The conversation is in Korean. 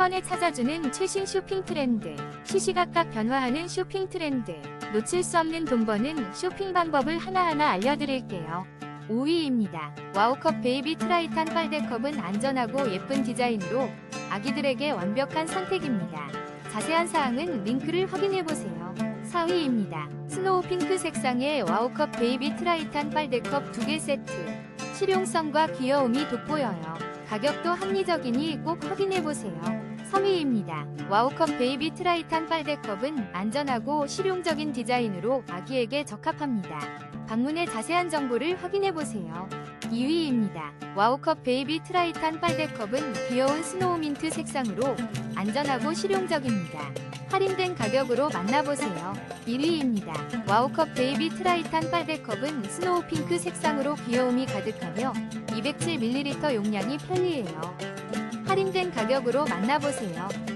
번에 찾아주는 최신 쇼핑 트렌드. 시시각각 변화하는 쇼핑 트렌드. 놓칠 수 없는 돈 버는 쇼핑 방법을 하나하나 알려드릴게요. 5위입니다. 와우컵 베이비 트라이탄 빨대컵은 안전하고 예쁜 디자인으로 아기들에게 완벽한 선택입니다. 자세한 사항은 링크를 확인해보세요. 4위입니다. 스노우 핑크 색상의 와우컵 베이비 트라이탄 빨대컵 2개 세트. 실용성과 귀여움이 돋보여요. 가격도 합리적이니 꼭 확인해보세요. 3위입니다. 와우컵 베이비 트라이탄 빨대컵은 안전하고 실용적인 디자인으로 아기에게 적합합니다. 방문의 자세한 정보를 확인해보세요. 2위입니다. 와우컵 베이비 트라이탄 빨대컵은 귀여운 스노우 민트 색상으로 안전하고 실용적입니다. 할인된 가격으로 만나보세요. 1위입니다. 와우컵 베이비 트라이탄 빨대컵은 스노우 핑크 색상으로 귀여움이 가득하며 207ml 용량이 편리해요. 할인된 가격으로 만나보세요.